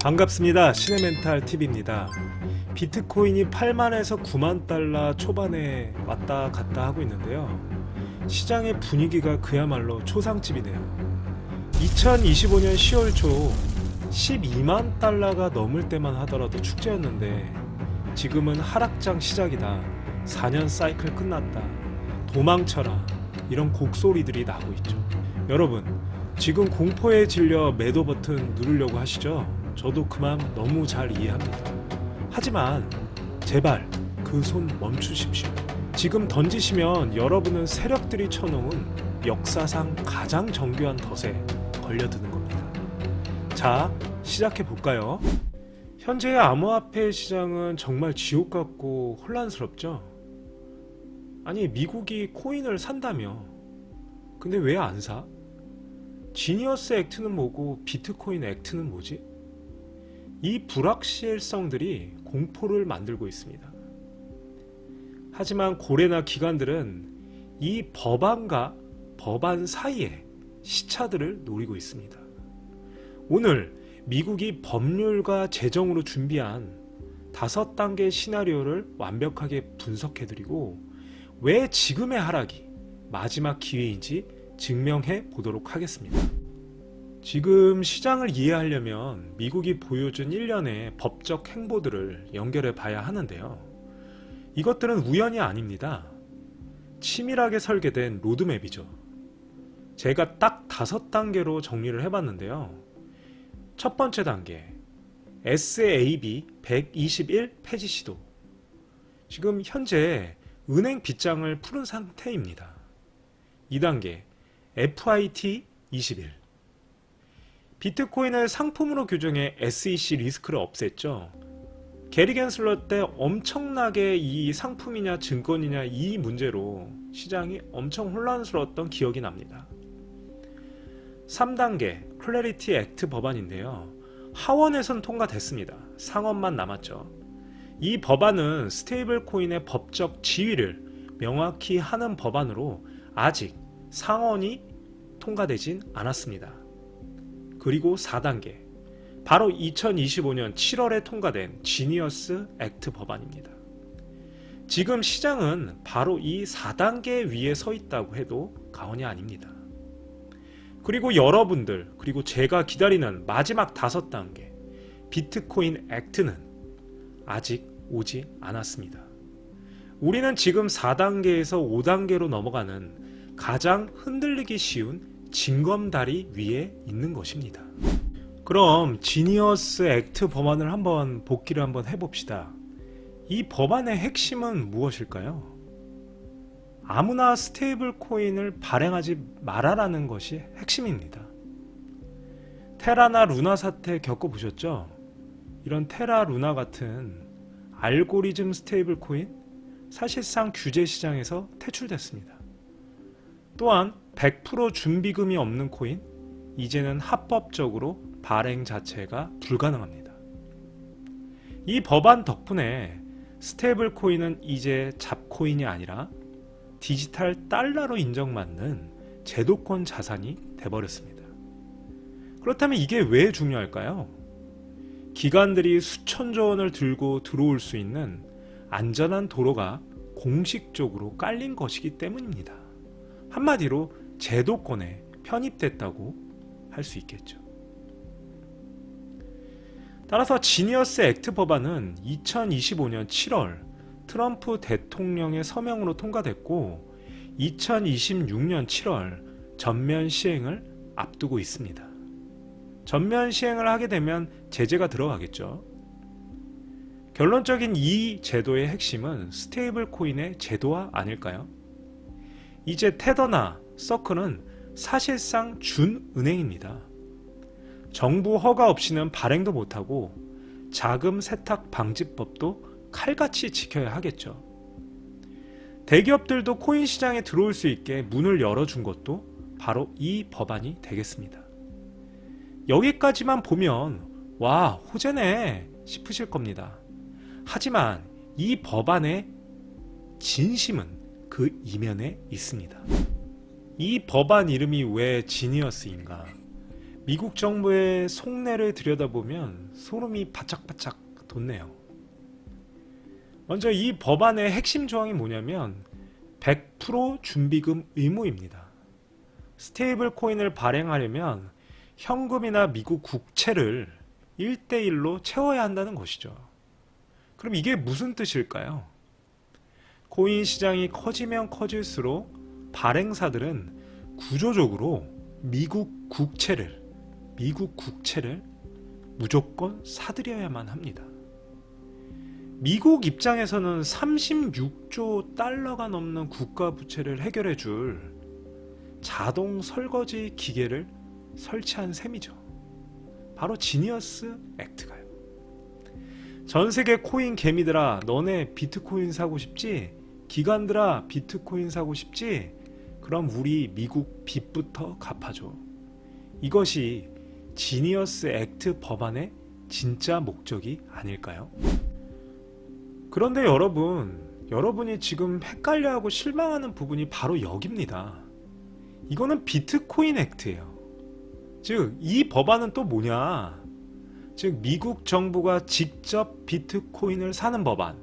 반갑습니다. 시네멘탈 TV입니다. 비트코인이 8만에서 9만 달러 초반에 왔다 갔다 하고 있는데요. 시장의 분위기가 그야말로 초상집이네요. 2025년 10월 초 12만 달러가 넘을 때만 하더라도 축제였는데 지금은 하락장 시작이다. 4년 사이클 끝났다. 도망쳐라. 이런 곡소리들이 나고 있죠. 여러분, 지금 공포에 질려 매도 버튼 누르려고 하시죠? 저도 그 마음 너무 잘 이해합니다. 하지만 제발 그 손 멈추십시오. 지금 던지시면 여러분은 세력들이 쳐놓은 역사상 가장 정교한 덫에 걸려드는 겁니다. 자, 시작해 볼까요? 현재의 암호화폐 시장은 정말 지옥 같고 혼란스럽죠? 아니, 미국이 코인을 산다며. 근데 왜 안 사? 지니어스 액트는 뭐고 비트코인 액트는 뭐지? 이 불확실성들이 공포를 만들고 있습니다. 하지만 고래나 기관들은 이 법안과 법안 사이에 시차들을 노리고 있습니다. 오늘 미국이 법률과 재정으로 준비한 다섯 단계 시나리오를 완벽하게 분석해드리고 왜 지금의 하락이 마지막 기회인지 증명해 보도록 하겠습니다. 지금 시장을 이해하려면 미국이 보여준 일련의 법적 행보들을 연결해 봐야 하는데요. 이것들은 우연이 아닙니다. 치밀하게 설계된 로드맵이죠. 제가 딱 다섯 단계로 정리를 해봤는데요. 첫 번째 단계, SAB 121 폐지 시도. 지금 현재 은행 빗장을 푸른 상태입니다. 2단계, FIT 21. 비트코인을 상품으로 규정해 SEC 리스크를 없앴죠. 게리 겐슬러 때 엄청나게 이 상품이냐 증권이냐 이 문제로 시장이 엄청 혼란스러웠던 기억이 납니다. 3단계 클래리티 액트 법안인데요. 하원에선 통과됐습니다. 상원만 남았죠. 이 법안은 스테이블 코인의 법적 지위를 명확히 하는 법안으로 아직 상원이 통과되진 않았습니다. 그리고 4단계. 바로 2025년 7월에 통과된 지니어스 액트 법안입니다. 지금 시장은 바로 이 4단계 위에 서 있다고 해도 과언이 아닙니다. 그리고 여러분들, 그리고 제가 기다리는 마지막 다섯 단계, 비트코인 액트는 아직 오지 않았습니다. 우리는 지금 4단계에서 5단계로 넘어가는 가장 흔들리기 쉬운 징검다리 위에 있는 것입니다. 그럼 지니어스 액트 법안을 한번 복기를 한번 해봅시다. 이 법안의 핵심은 무엇일까요? 아무나 스테이블 코인을 발행하지 말아라는 것이 핵심입니다. 테라나 루나 사태 겪어보셨죠? 이런 테라 루나 같은 알고리즘 스테이블 코인 사실상 규제 시장에서 퇴출됐습니다. 또한 100% 준비금이 없는 코인 이제는 합법적으로 발행 자체가 불가능합니다. 이 법안 덕분에 스테이블 코인은 이제 잡코인이 아니라 디지털 달러로 인정받는 제도권 자산이 돼버렸습니다. 그렇다면 이게 왜 중요할까요? 기관들이 수천조 원을 들고 들어올 수 있는 안전한 도로가 공식적으로 깔린 것이기 때문입니다. 한마디로 제도권에 편입됐다고 할 수 있겠죠. 따라서 지니어스 액트 법안은 2025년 7월 트럼프 대통령의 서명으로 통과됐고 2026년 7월 전면 시행을 앞두고 있습니다. 전면 시행을 하게 되면 제재가 들어가겠죠. 결론적인 이 제도의 핵심은 스테이블 코인의 제도화 아닐까요? 이제 테더나 서클은 사실상 준은행입니다. 정부 허가 없이는 발행도 못하고 자금 세탁 방지법도 칼같이 지켜야 하겠죠. 대기업들도 코인 시장에 들어올 수 있게 문을 열어준 것도 바로 이 법안이 되겠습니다. 여기까지만 보면 와 호재네 싶으실 겁니다. 하지만 이 법안의 진심은 그 이면에 있습니다. 이 법안 이름이 왜 지니어스인가? 미국 정부의 속내를 들여다보면 소름이 바짝바짝 돋네요. 먼저 이 법안의 핵심 조항이 뭐냐면 100% 준비금 의무입니다. 스테이블 코인을 발행하려면 현금이나 미국 국채를 1대1로 채워야 한다는 것이죠. 그럼 이게 무슨 뜻일까요? 코인 시장이 커지면 커질수록 발행사들은 구조적으로 미국 국채를 미국 국채를 무조건 사들여야만 합니다. 미국 입장에서는 36조 달러가 넘는 국가 부채를 해결해 줄 자동 설거지 기계를 설치한 셈이죠. 바로 지니어스 액트가요. 전 세계 코인 개미들아, 너네 비트코인 사고 싶지? 기관들아, 비트코인 사고 싶지? 그럼 우리 미국 빚부터 갚아줘. 이것이 지니어스 액트 법안의 진짜 목적이 아닐까요? 그런데 여러분, 여러분이 지금 헷갈려하고 실망하는 부분이 바로 여기입니다. 이거는 비트코인 액트예요. 즉, 이 법안은 또 뭐냐? 즉, 미국 정부가 직접 비트코인을 사는 법안.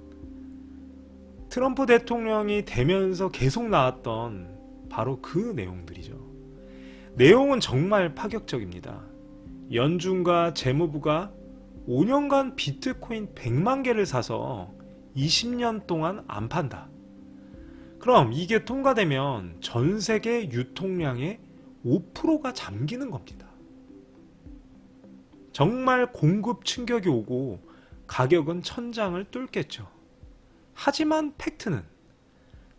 트럼프 대통령이 되면서 계속 나왔던 바로 그 내용들이죠. 내용은 정말 파격적입니다. 연준과 재무부가 5년간 비트코인 100만 개를 사서 20년 동안 안 판다. 그럼 이게 통과되면 전 세계 유통량의 5%가 잠기는 겁니다. 정말 공급 충격이 오고 가격은 천장을 뚫겠죠. 하지만 팩트는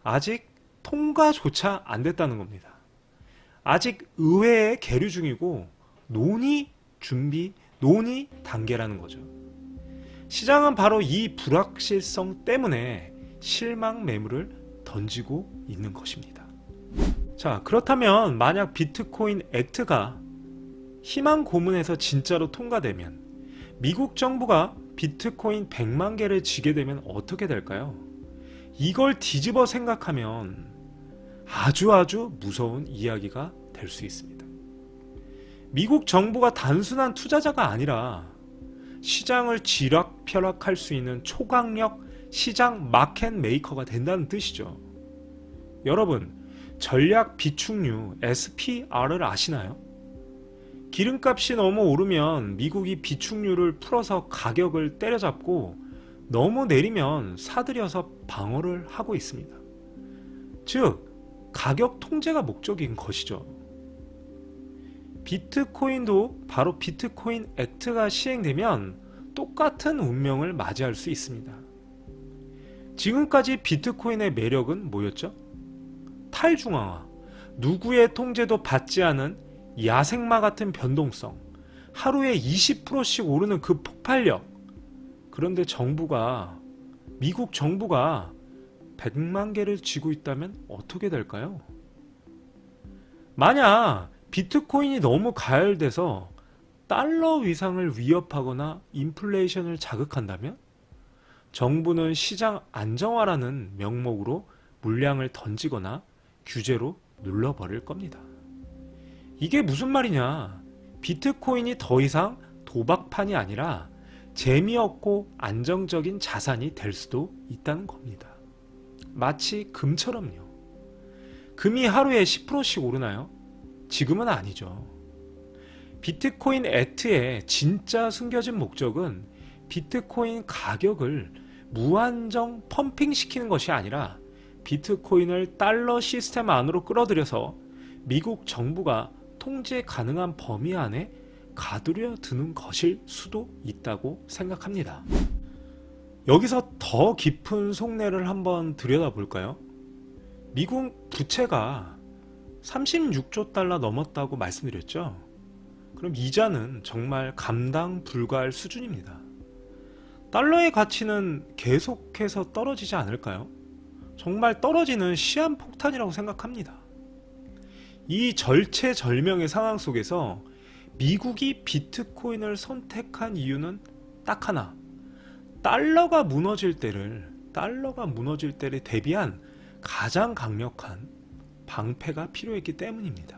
아직 통과조차 안 됐다는 겁니다. 아직 의회에 계류 중이고 논의 준비, 논의 단계라는 거죠. 시장은 바로 이 불확실성 때문에 실망 매물을 던지고 있는 것입니다. 자, 그렇다면 만약 비트코인 액트가 희망 고문에서 진짜로 통과되면 미국 정부가 비트코인 100만 개를 지게 되면 어떻게 될까요? 이걸 뒤집어 생각하면 아주 아주 무서운 이야기가 될 수 있습니다. 미국 정부가 단순한 투자자가 아니라 시장을 쥐락펴락할 수 있는 초강력 시장 마켓 메이커가 된다는 뜻이죠. 여러분, 전략 비축류 SPR을 아시나요? 기름값이 너무 오르면 미국이 비축류를 풀어서 가격을 때려잡고 너무 내리면 사들여서 방어를 하고 있습니다. 즉, 가격 통제가 목적인 것이죠. 비트코인도 바로 비트코인 액트가 시행되면 똑같은 운명을 맞이할 수 있습니다. 지금까지 비트코인의 매력은 뭐였죠? 탈중앙화, 누구의 통제도 받지 않은 야생마 같은 변동성, 하루에 20%씩 오르는 그 폭발력. 그런데 정부가, 미국 정부가 100만 개를 쥐고 있다면 어떻게 될까요? 만약 비트코인이 너무 가열돼서 달러 위상을 위협하거나 인플레이션을 자극한다면 정부는 시장 안정화라는 명목으로 물량을 던지거나 규제로 눌러버릴 겁니다. 이게 무슨 말이냐? 비트코인이 더 이상 도박판이 아니라 재미없고 안정적인 자산이 될 수도 있다는 겁니다. 마치 금처럼요. 금이 하루에 10%씩 오르나요? 지금은 아니죠. 비트코인 액트의 진짜 숨겨진 목적은 비트코인 가격을 무한정 펌핑시키는 것이 아니라 비트코인을 달러 시스템 안으로 끌어들여서 미국 정부가 통제 가능한 범위 안에 가두려 두는 것일 수도 있다고 생각합니다. 여기서 더 깊은 속내를 한번 들여다볼까요? 미국 부채가 36조 달러 넘었다고 말씀드렸죠? 그럼 이자는 정말 감당 불가할 수준입니다. 달러의 가치는 계속해서 떨어지지 않을까요? 정말 떨어지는 시한폭탄이라고 생각합니다. 이 절체절명의 상황 속에서 미국이 비트코인을 선택한 이유는 딱 하나. 달러가 무너질 때를, 달러가 무너질 때를 대비한 가장 강력한 방패가 필요했기 때문입니다.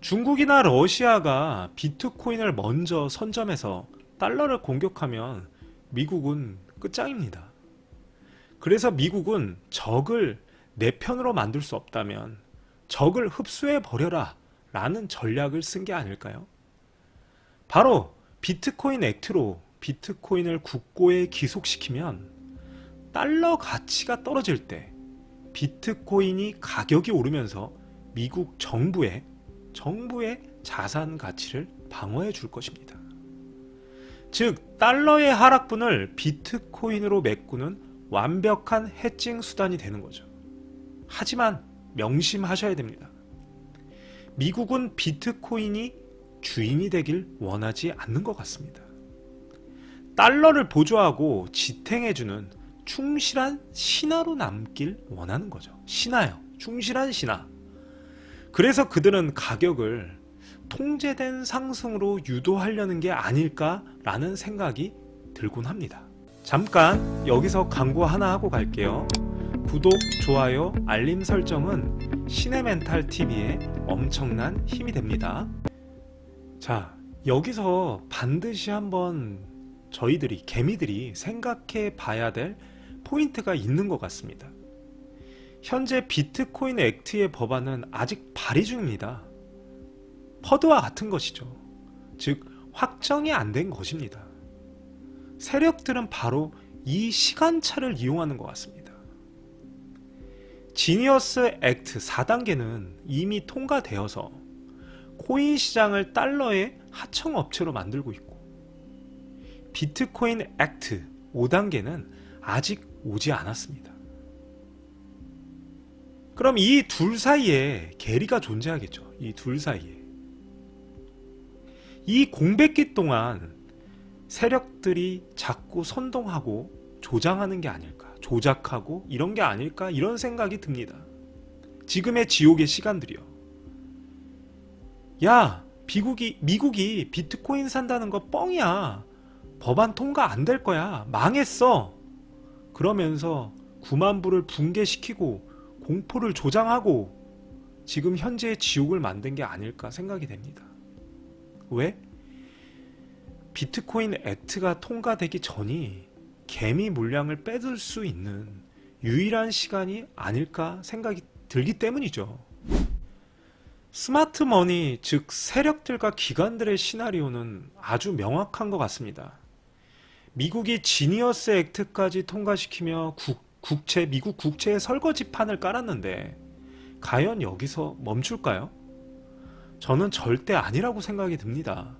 중국이나 러시아가 비트코인을 먼저 선점해서 달러를 공격하면 미국은 끝장입니다. 그래서 미국은 적을 내 편으로 만들 수 없다면 적을 흡수해 버려라 라는 전략을 쓴 게 아닐까요? 바로 비트코인 액트로 비트코인을 국고에 기속시키면 달러 가치가 떨어질 때 비트코인이 가격이 오르면서 미국 정부의 정부의 자산 가치를 방어해 줄 것입니다. 즉 달러의 하락분을 비트코인으로 메꾸는 완벽한 해칭 수단이 되는 거죠. 하지만 명심하셔야 됩니다. 미국은 비트코인이 주인이 되길 원하지 않는 것 같습니다. 달러를 보조하고 지탱해주는 충실한 신하로 남길 원하는 거죠. 신하요. 충실한 신하. 그래서 그들은 가격을 통제된 상승으로 유도하려는 게 아닐까라는 생각이 들곤 합니다. 잠깐 여기서 광고 하나 하고 갈게요. 구독, 좋아요, 알림 설정은 신의 멘탈 TV에 엄청난 힘이 됩니다. 자, 여기서 반드시 한번 저희들이 개미들이 생각해 봐야 될 포인트가 있는 것 같습니다. 현재 비트코인 액트의 법안은 아직 발의 중입니다. 퍼드와 같은 것이죠. 즉, 확정이 안 된 것입니다. 세력들은 바로 이 시간차를 이용하는 것 같습니다. 지니어스 액트 4단계는 이미 통과되어서 코인 시장을 달러의 하청업체로 만들고 있고 비트코인 액트 5단계는 아직 오지 않았습니다. 그럼 이 둘 사이에 계리가 존재하겠죠. 이 둘 사이에. 이 공백기 동안 세력들이 자꾸 선동하고 조장하는 게 아닐까. 조작하고 이런 게 아닐까. 이런 생각이 듭니다. 지금의 지옥의 시간들이요. 야, 미국이, 미국이 비트코인 산다는 거 뻥이야. 법안 통과 안 될 거야. 망했어. 그러면서 9만 부를 붕괴시키고 공포를 조장하고 지금 현재의 지옥을 만든 게 아닐까 생각이 됩니다. 왜? 비트코인 액트가 통과되기 전이 개미 물량을 빼들 수 있는 유일한 시간이 아닐까 생각이 들기 때문이죠. 스마트 머니, 즉 세력들과 기관들의 시나리오는 아주 명확한 것 같습니다. 미국이 지니어스 액트까지 통과시키며 국, 국채, 미국 국채의 설거지판을 깔았는데 과연 여기서 멈출까요? 저는 절대 아니라고 생각이 듭니다.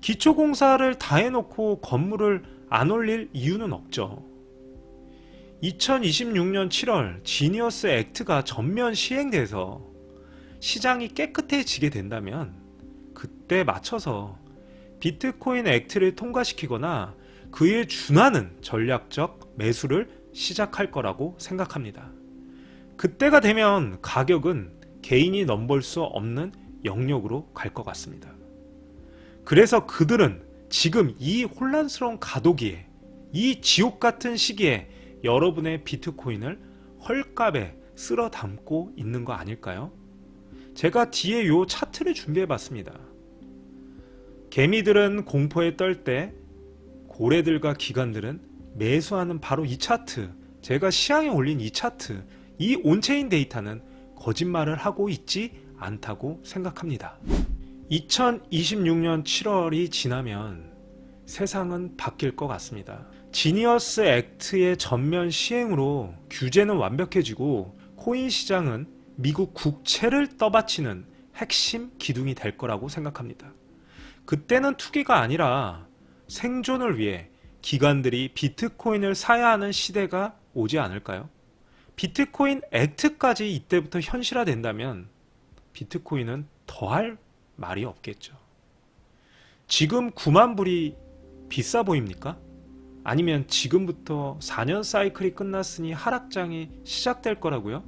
기초공사를 다 해놓고 건물을 안 올릴 이유는 없죠. 2026년 7월 지니어스 액트가 전면 시행돼서 시장이 깨끗해지게 된다면 그때 맞춰서 비트코인 액트를 통과시키거나 그에 준하는 전략적 매수를 시작할 거라고 생각합니다. 그때가 되면 가격은 개인이 넘볼 수 없는 영역으로 갈 것 같습니다. 그래서 그들은 지금 이 혼란스러운 가도기에 이 지옥 같은 시기에 여러분의 비트코인을 헐값에 쓸어 담고 있는 거 아닐까요? 제가 뒤에 요 차트를 준비해 봤습니다. 개미들은 공포에 떨 때 고래들과 기관들은 매수하는 바로 이 차트, 제가 시향에 올린 이 차트, 이 온체인 데이터는 거짓말을 하고 있지 않다고 생각합니다. 2026년 7월이 지나면 세상은 바뀔 것 같습니다. 지니어스 액트의 전면 시행으로 규제는 완벽해지고 코인 시장은 미국 국채를 떠받치는 핵심 기둥이 될 거라고 생각합니다. 그때는 투기가 아니라 생존을 위해 기관들이 비트코인을 사야 하는 시대가 오지 않을까요? 비트코인 액트까지 이때부터 현실화된다면 비트코인은 더할 말이 없겠죠. 지금 9만 불이 비싸 보입니까? 아니면 지금부터 4년 사이클이 끝났으니 하락장이 시작될 거라고요?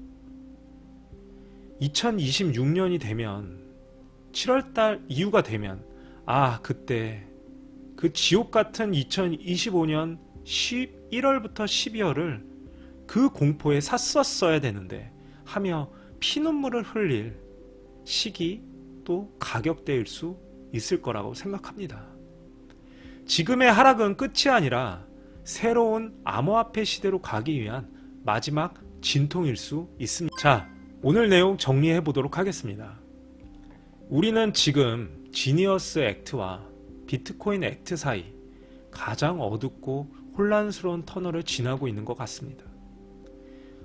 2026년이 되면 7월달 이후가 되면 아 그때 그 지옥 같은 2025년 11월부터 12월을 그 공포에 샀었어야 되는데 하며 피눈물을 흘릴 시기 또 가격대일 수 있을 거라고 생각합니다. 지금의 하락은 끝이 아니라 새로운 암호화폐 시대로 가기 위한 마지막 진통일 수 있습니다. 자, 오늘 내용 정리해 보도록 하겠습니다. 우리는 지금 지니어스 액트와 비트코인 액트 사이 가장 어둡고 혼란스러운 터널을 지나고 있는 것 같습니다.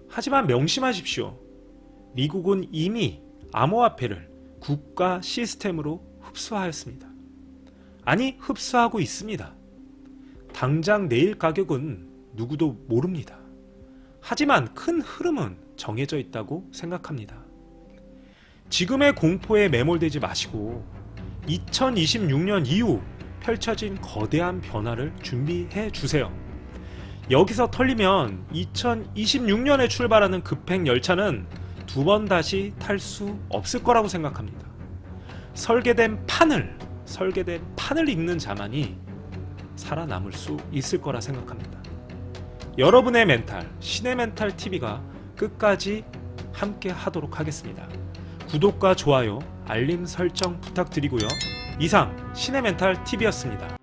하지만 명심하십시오. 미국은 이미 암호화폐를 국가 시스템으로 흡수하였습니다. 아니, 흡수하고 있습니다. 당장 내일 가격은 누구도 모릅니다. 하지만 큰 흐름은 정해져 있다고 생각합니다. 지금의 공포에 매몰되지 마시고 2026년 이후 펼쳐진 거대한 변화를 준비해 주세요. 여기서 털리면 2026년에 출발하는 급행 열차는 두 번 다시 탈 수 없을 거라고 생각합니다. 설계된 판을 설계된 판을 읽는 자만이 살아남을 수 있을 거라 생각합니다. 여러분의 멘탈 신의 멘탈 TV가 끝까지 함께 하도록 하겠습니다. 구독과 좋아요, 알림 설정 부탁드리고요. 이상 신의 멘탈 TV였습니다.